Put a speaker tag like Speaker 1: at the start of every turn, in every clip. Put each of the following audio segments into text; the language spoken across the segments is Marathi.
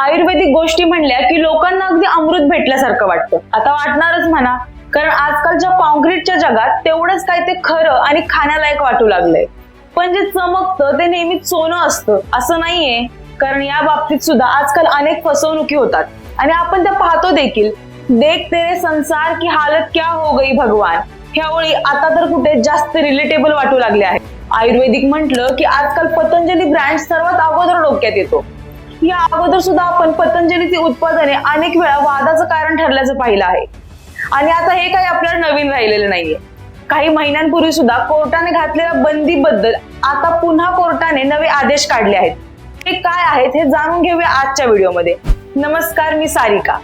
Speaker 1: आयुर्वेदिक गोष्टी म्हणल्या की लोकांना अगदी अमृत भेटल्यासारखं वाटतं. आता वाटणारच म्हणा. कारण आजकालच्या कॉन्क्रीटच्या जगात तेवढंच काय ते खरं आणि खाण्यालायक वाटू लागलंय. पण जे चमकतं ते नेहमी सोनं असतं. असं नाहीये. कारण या बाबतीत सुद्धा आजकाल अनेक फसवणुकी होतात. आणि आपण त्या पाहतो देखील. देख तेरे संसार की हालत क्या हो गई भगवान? ह्या ओळी आता तर कुठे जास्त रिलेटेबल वाटू लागले आहेत आयुर्वेदिक म्हटलं की आजकाल पतंजली ब्रँड सर्वात अगोदर डोक्यात येतो. या अगोदर सुद्धा आपण पतंजलीची उत्पादने अनेक वेळा वादाचं कारण ठरल्याचं पाहिलं आहे. आणि आता हे काही आपल्याला नवीन राहिलेलं नाहीये. काही महिन्यांपूर्वी सुद्धा कोर्टाने घातलेल्या बंदीबद्दल आता पुन्हा कोर्टाने नवे आदेश काढले आहेत. हे काय आहेत हे जाणून घेऊया आजच्या व्हिडिओमध्ये. नमस्कार मी सारिका.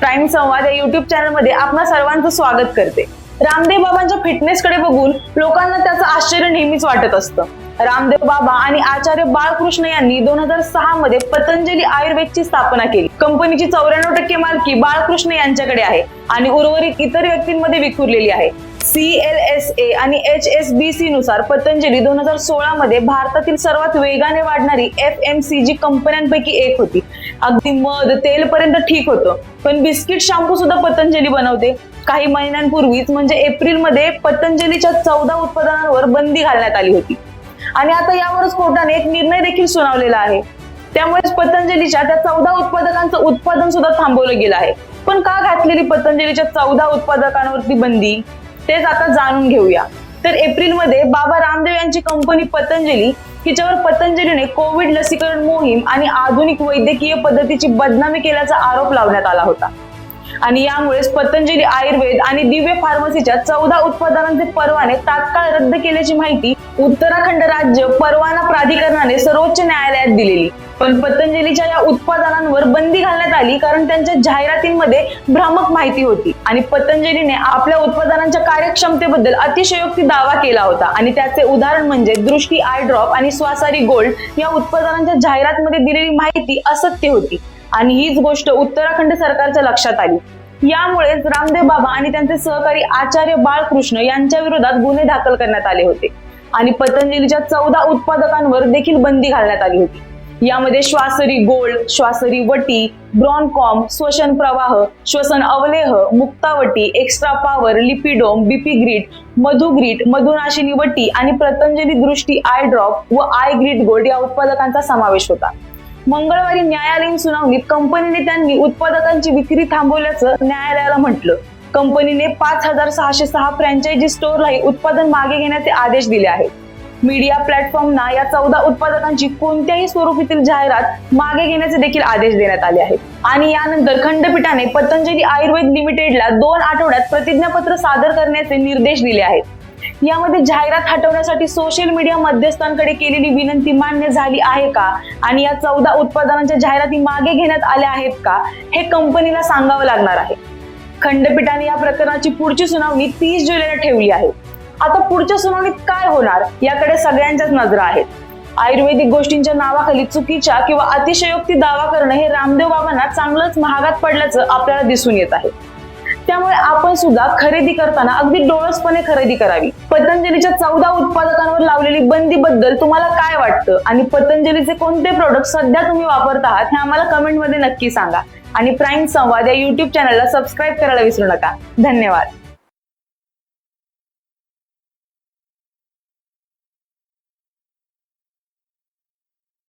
Speaker 1: प्राईम संवाद या युट्यूब चॅनलमध्ये आपणा सर्वांचं स्वागत करते. रामदेव बाबांच्या फिटनेसकडे बघून लोकांना त्याचं आश्चर्य नेहमीच वाटत असतं. रामदेव बाबा आणि आचार्य बाळकृष्ण यांनी दोन हजार सहा मध्ये पतंजली आयुर्वेदची स्थापना केली. कंपनीची चौऱ्याण्णव टक्के मालकी बाळकृष्ण यांच्याकडे आहे आणि उर्वरित इतर व्यक्तींमध्ये विखुरलेली आहे. सी एल एस ए आणि एच एस बी सी नुसार पतंजली दोन हजार सोळा मध्ये भारतातील सर्वात वेगाने वाढणारी एफ एम सी जी कंपन्यांपैकी एक होती. अगदी मध तेल पर्यंत ठीक होतं पण बिस्किट शॅम्पू सुद्धा पतंजली बनवते. काही महिन्यांपूर्वीच म्हणजे एप्रिलमध्ये पतंजलीच्या चौदा उत्पादनांवर बंदी घालण्यात आली होती. आणि आता यावरच कोर्टाने एक निर्णय देखील सुनावलेला आहे. त्यामुळेच पतंजलीच्या त्या चौदा उत्पादकांचं उत्पादन सुद्धा थांबवलं गेलं आहे. पण का घातलेली पतंजलीच्या चौदा उत्पादकांवरती बंदी? तेच आता जाणून घेऊया. तर एप्रिलमध्ये बाबा रामदेव यांची कंपनी पतंजली हिच्यावर पतंजलीने कोविड लसीकरण मोहीम आणि आधुनिक वैद्यकीय पद्धतीची बदनामी केल्याचा आरोप लावण्यात आला होता. आणि यामुळेच पतंजली आयुर्वेद आणि दिव्य फार्मसीच्या चौदा उत्पादनांचे परवाने तात्काळ रद्द केल्याची माहिती उत्तराखंड राज्य परवाना प्राधिकरणाने सर्वोच्च न्यायालयात दिलेली. पण पतंजलीच्या या उत्पादनांवर बंदी घालण्यात आली कारण त्यांच्या जाहिरातींमध्ये भ्रामक माहिती होती आणि पतंजलीने आपल्या उत्पादनांच्या कार्यक्षमतेबद्दल अतिशयोक्ती दावा केला होता. आणि त्याचे उदाहरण म्हणजे दृष्टी आय ड्रॉप आणि स्वासारी गोल्ड या उत्पादनांच्या जाहिरातमध्ये दिलेली माहिती असत्य होती. आणि हीच गोष्ट उत्तराखंड सरकारच्या लक्षात आली. यामुळेच रामदेव बाबा आणि त्यांचे सहकारी आचार्य बाळकृष्ण यांच्या विरोधात गुन्हे दाखल करण्यात आले होते. आणि पतंजलीच्या चौदा उत्पादकांवर देखील बंदी घालण्यात आली होती. यामध्ये श्वासरी गोल्ड श्वासरी वटी ब्रॉनकॉम श्वसन प्रवाह श्वसन अवलेह Muktavati extra power Lipidom BP grit Madhugrit मधुनाशिनी वटी आणि पतंजली दृष्टी आय ड्रॉप व आय ग्रीट गोल्ड या उत्पादकांचा समावेश होता. मंगळवारी न्यायालयीन सुनावणीत कंपनीने त्यांनी उत्पादकांची विक्री थांबवल्याचं न्यायालयाला म्हटलं. कंपनीने पाच हजार सहाशे सहा फ्रँचायझी स्टोअरलाही उत्पादन मागे घेण्याचे आदेश दिले आहेत. मीडिया प्लॅटफॉर्मना या चौदा उत्पादकांची कोणत्याही स्वरूपातील जाहिरात मागे घेण्याचे देखील आदेश देण्यात आले आहेत. आणि यानंतर खंडपीठाने पतंजली आयुर्वेद लिमिटेडला दोन आठवड्यात प्रतिज्ञापत्र सादर करण्याचे निर्देश दिले आहेत. यामध्ये जाहिरात हटवण्यासाठी सोशल मीडिया मध्यस्थांकडे केलेली विनंती मान्य झाली आहे का? आणि या चौदा उत्पादनांच्या जाहिराती मागे घेण्यात आल्या आहेत का? हे कंपनीला सांगावं लागणार आहे. खंडपीठाने या प्रकरणाची पुढची सुनावणी तीस जुलैला ठेवली आहे. आता पुढच्या सुनावणीत काय होणार? याकडे सगळ्यांच्याच नजरा आहेत. आयुर्वेदिक गोष्टींच्या नावाखाली चुकीच्या किंवा अतिशयोक्ती दावा करणं हे रामदेव बाबांना चांगलंच महागात पडल्याचं आपल्याला दिसून येत आहे. त्यामुळे आपण सुद्धा खरेदी करताना अगदी डोळसपणे खरेदी करावी. पतंजलीच्या चौदा उत्पादकांवर लावलेली बंदी बद्दल तुम्हाला काय वाटतं? आणि पतंजलीचे कोणते प्रोडक्ट सध्या तुम्ही वापरत आहात हे आम्हाला कमेंटमध्ये नक्की सांगा. आणि प्राईम संवाद या युट्यूब चॅनलला सबस्क्राईब करायला विसरू नका. धन्यवाद.